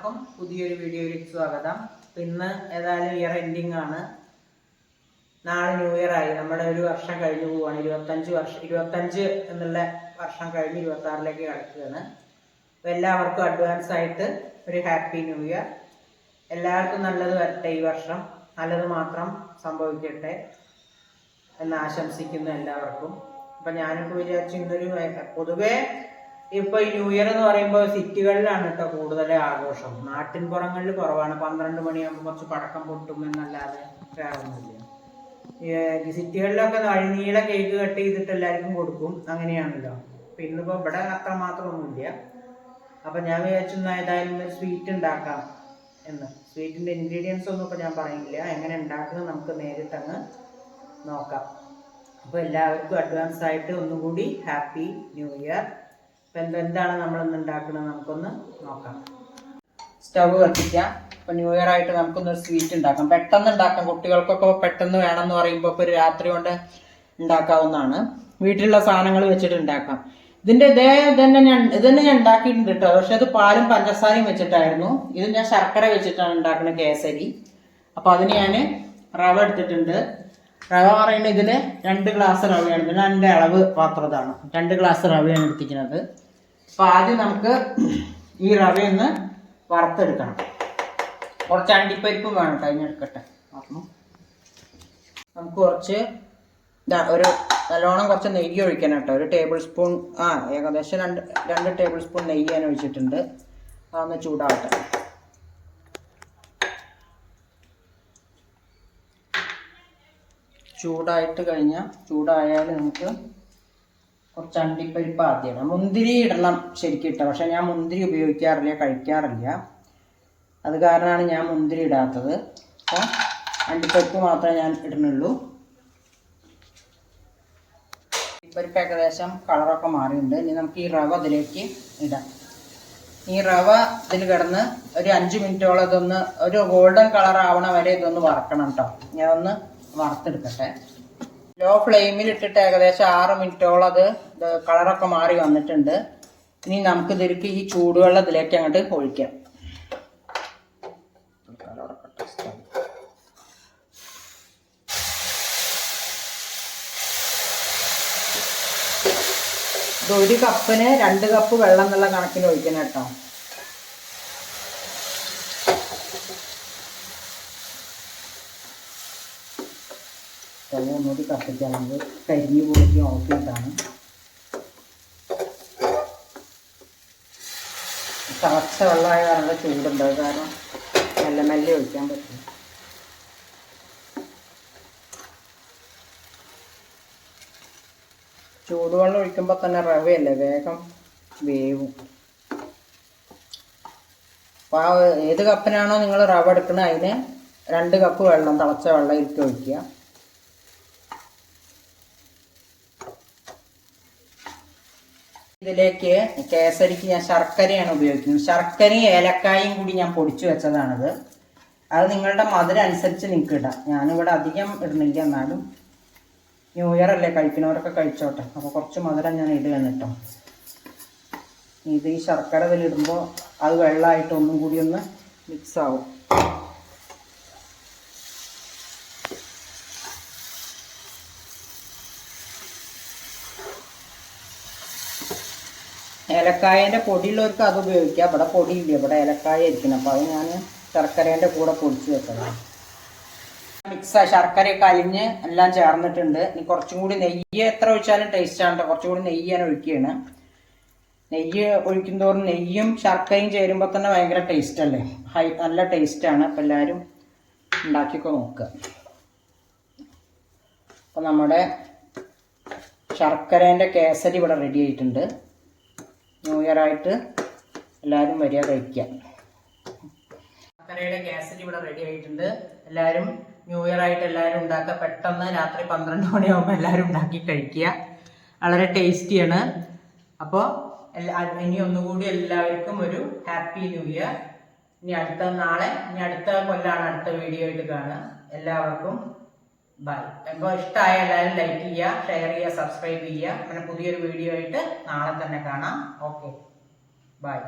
എല്ലാവർക്കും പുതിയൊരു വീഡിയോയിലേക്ക് സ്വാഗതം. ഇന്ന് ഏതായാലും ഇയർ എൻഡിങ് ആണ്. നാളെ ന്യൂ ഇയർ ആയി. നമ്മുടെ ഒരു വർഷം കഴിഞ്ഞു പോവാണ്. ഇരുപത്തഞ്ച് വർഷം ഇരുപത്തഞ്ച് എന്നുള്ള വർഷം കഴിഞ്ഞ് ഇരുപത്തി ആറിലേക്ക് കിടക്കുകയാണ് എല്ലാവർക്കും അഡ്വാൻസ് ആയിട്ട് ഒരു ഹാപ്പി ന്യൂ ഇയർ എല്ലാവർക്കും നല്ലത് വരട്ടെ ഈ വർഷം. നല്ലത് മാത്രം സംഭവിക്കട്ടെ എന്ന് ആശംസിക്കുന്നു എല്ലാവർക്കും. അപ്പൊ ഞാനിപ്പോ വിചാരിച്ചു ഇന്നൊരു പൊതുവേ ഇപ്പൊ ഈ ന്യൂ ഇയർ എന്ന് പറയുമ്പോൾ സിറ്റികളിലാണ് കേട്ടോ കൂടുതൽ ആഘോഷം. നാട്ടിൻ പുറങ്ങളിൽ കുറവാണ്. പന്ത്രണ്ട് മണിയാകുമ്പോൾ കുറച്ച് പടക്കം പൊട്ടും എന്നല്ലാതെ വേറെ ഒന്നുമില്ല ഈ സിറ്റികളിലൊക്കെ അഴിനീള കേക്ക് കട്ട് ചെയ്തിട്ട് എല്ലാവർക്കും കൊടുക്കും. അങ്ങനെയാണല്ലോ. അപ്പൊ ഇന്നിപ്പോ ഇവിടെ അത്ര മാത്രമൊന്നുമില്ല അപ്പൊ ഞാൻ വിചാരിച്ചു ഏതായാലും ഒരു സ്വീറ്റ് ഉണ്ടാക്കാം എന്ന്. സ്വീറ്റിന്റെ ഇൻഗ്രീഡിയൻസ് ഒന്നും ഇപ്പൊ ഞാൻ പറയുന്നില്ല. എങ്ങനെ ഉണ്ടാക്കുന്നത് നമുക്ക് നേരിട്ടങ്ങ് നോക്കാം. അപ്പോൾ എല്ലാവർക്കും അഡ്വാൻസ് ആയിട്ട് ഒന്നുകൂടി ഹാപ്പി ന്യൂ ഇയർ അപ്പം നമ്മൾ നമ്മളിന്ന് ഉണ്ടാക്കുന്നത് നമുക്കൊന്ന് നോക്കാം. സ്റ്റവ് കത്തിക്കാം. ഇപ്പം ന്യൂ ഇയർ ആയിട്ട് നമുക്കൊന്ന് സ്വീറ്റ് ഉണ്ടാക്കാം. പെട്ടെന്ന് ഉണ്ടാക്കാം. കുട്ടികൾക്കൊക്കെ പെട്ടെന്ന് വേണമെന്ന് പറയുമ്പോൾ ഇപ്പോൾ ഒരു രാത്രി കൊണ്ട് ഉണ്ടാക്കാവുന്നതാണ്. വീട്ടിലുള്ള സാധനങ്ങൾ വെച്ചിട്ട് ഉണ്ടാക്കാം. ഇതിന്റെ ഇതേ ഇതന്നെ ഞാൻ ഇതന്നെ ഞാൻ ഉണ്ടാക്കിയിട്ടുണ്ട് കേട്ടോ പക്ഷെ അത് പാലും പഞ്ചസാരയും വെച്ചിട്ടായിരുന്നു. ഇത് ഞാൻ ശർക്കര വെച്ചിട്ടാണ് ഉണ്ടാക്കുന്നത് കേസരി. അപ്പോൾ അതിന് ഞാൻ റവ എടുത്തിട്ടുണ്ട്. റവ പറയുന്നത് ഇതിൽ രണ്ട് ഗ്ലാസ് റവയാണ്. പിന്നെ എന്റെ അളവ് പാത്രം ഇതാണ്. രണ്ട് ഗ്ലാസ് റവയാണ് എടുത്തിരിക്കുന്നത്. അപ്പോൾ ആദ്യം നമുക്ക് ഈ റവയൊന്ന് വറുത്തെടുക്കണം. കുറച്ച് അണ്ടിപ്പരിപ്പും വേണം കഴിഞ്ഞെടുക്കട്ടെ അപ്പം നമുക്ക് കുറച്ച് ഒരു നല്ലോണം കുറച്ച് നെയ്യ് ഒഴിക്കണം കേട്ടോ. ഒരു ടേബിൾ സ്പൂൺ ആ ഏകദേശം രണ്ട് രണ്ട് ടേബിൾ സ്പൂൺ നെയ്യ് ഞാൻ ഒഴിച്ചിട്ടുണ്ട്. അതൊന്ന് ചൂടാവട്ടെ. ചൂടായിട്ട് കഴിഞ്ഞാൽ ചൂടായാൽ നമുക്ക് കുറച്ച് അണ്ടിപ്പരിപ്പ് ആദ്യമാണ് മുന്തിരി ഇടണം ശരിക്കും ഇട്ട. പക്ഷെ ഞാൻ മുന്തിരി ഉപയോഗിക്കാറില്ല കഴിക്കാറില്ല. അത് കാരണമാണ് ഞാൻ മുന്തിരി ഇടാത്തത്. അപ്പോൾ അണ്ടിപ്പരിപ്പ് മാത്രമേ ഞാൻ ഇടുന്നുള്ളൂ. പരിപ്പ് ഏകദേശം കളറൊക്കെ മാറിയിട്ടുണ്ട്. ഇനി നമുക്ക് ഈ റവ അതിലേക്ക് ഇടാം. ഈ റവ ഇതിൽ കിടന്ന് ഒരു അഞ്ച് മിനിറ്റോളം ഇതൊന്ന് ഒരു ഗോൾഡൻ കളർ ആവണ വരെ ഇതൊന്ന് വറക്കണം കേട്ടോ. ഞാൻ ഒന്ന് വറുത്തെടുക്കട്ടെ. ലോ ഫ്ലെയിമിൽ ഇട്ടിട്ട് ഏകദേശം ആറ് മിനിറ്റോളം അത് കളറൊക്കെ മാറി വന്നിട്ടുണ്ട്. ഇനി നമുക്ക് ഇതിലേക്ക് ഈ ചൂടുവെള്ളം ഇതിലേക്ക് അങ്ങോട്ട് ഒഴിക്കാം. ഒരു കപ്പിന് രണ്ട് കപ്പ് വെള്ളം എന്നുള്ള കണക്കിന് ഒഴിക്കണം കേട്ടോ. സ്റ്റവ് ഒന്നുകൂടി കരിഞ്ഞു പോയി ഓഫ് ചെയ്താണ് തിളച്ച വെള്ളമായ നല്ല ചൂടുണ്ടാവും. കാരണം മെല്ലെ മെല്ലെ ഒഴിക്കാൻ പറ്റും ചൂടുവെള്ളം ഒഴിക്കുമ്പോൾ തന്നെ റവയല്ലേ വേഗം വേവും. അപ്പോൾ ആ ഏത് കപ്പിനാണോ നിങ്ങൾ റവ എടുക്കുന്നത് അതിന് രണ്ട് കപ്പ് വെള്ളം തിളച്ച വെള്ളം ഇട്ട് ഒഴിക്കുക. ഇതിലേക്ക് കേസരിക്ക് ഞാൻ ശർക്കരയാണ് ഉപയോഗിക്കുന്നത്. ശർക്കരയും ഏലക്കായും കൂടി ഞാൻ പൊടിച്ചു വെച്ചതാണിത്. അത് നിങ്ങളുടെ മധുരം അനുസരിച്ച് നിങ്ങൾക്ക് ഇടാം. ഞാനിവിടെ അധികം ഇടുന്നില്ല എന്നാലും ന്യൂ ഇയർ അല്ലേ കഴിക്കുന്നവരൊക്കെ കഴിച്ചോട്ടെ. അപ്പോൾ കുറച്ച് മധുരം ഞാൻ ഇടുകയാണ് കേട്ടോ. ഇത് ഈ ശർക്കര ഇതിലിടുമ്പോൾ അത് വെള്ളമായിട്ട് ഒന്നും കൂടി ഒന്ന് മിക്സ് ആവും. ഏലക്കായന്റെ പൊടിയുള്ളവർക്ക് അത് ഉപയോഗിക്കാം. ഇവിടെ പൊടിയില്ല. ഇവിടെ ഏലക്കായ ഇരിക്കണം അപ്പോൾ അത് ഞാൻ ശർക്കരേന്റെ കൂടെ പൊടിച്ച് വെക്കണം മിക്സ് ശർക്കരയൊക്കെ അലിഞ്ഞ് എല്ലാം ചേർന്നിട്ടുണ്ട്. ഇനി കുറച്ചും കൂടി നെയ്യ് എത്ര ഒഴിച്ചാലും ടേസ്റ്റ് ആണ് കുറച്ചും കൂടി നെയ്യ് ഞാൻ ഒഴിക്കുകയാണ്. നെയ്യ് ഒഴിക്കുന്തോറും നെയ്യും ശർക്കരയും ചേരുമ്പോൾ തന്നെ ഭയങ്കര ടേസ്റ്റ് അല്ലേ? ഹൈ നല്ല ടേസ്റ്റാണ് അപ്പോൾ എല്ലാവരും ഉണ്ടാക്കിയൊക്കെ നോക്കുക അപ്പോൾ നമ്മുടെ ശർക്കരേന്റെ കേസരി ഇവിടെ റെഡി ആയിട്ടുണ്ട്. ന്യൂ ഇയർ ആയിട്ട് എല്ലാവരും വരിക കഴിക്കുക. അക്കരയുടെ ഗ്യാസറ്റ് ഇവിടെ റെഡി ആയിട്ടുണ്ട്. എല്ലാവരും ന്യൂ ഇയർ ആയിട്ട് എല്ലാവരും ഉണ്ടാക്കുക. പെട്ടെന്ന് രാത്രി പന്ത്രണ്ട് മണിയാകുമ്പോൾ എല്ലാവരും ഉണ്ടാക്കി കഴിക്കുക. വളരെ ടേസ്റ്റിയാണ് അപ്പോൾ ഇനി ഒന്നുകൂടി എല്ലാവർക്കും ഒരു ഹാപ്പി ന്യൂ ഇയർ ഇനി അടുത്ത നാളെ ഇനി അടുത്ത കൊല്ലാണ് അടുത്ത വീഡിയോ ആയിട്ട് കാണുക. എല്ലാവർക്കും ബൈ അപ്പോൾ ഇഷ്ടമായ എല്ലാവരും ലൈക്ക് ചെയ്യുക ഷെയർ ചെയ്യുക സബ്സ്ക്രൈബ് ചെയ്യുക. അങ്ങനെ പുതിയൊരു വീഡിയോ ആയിട്ട് നാളെ തന്നെ കാണാം. Okay bye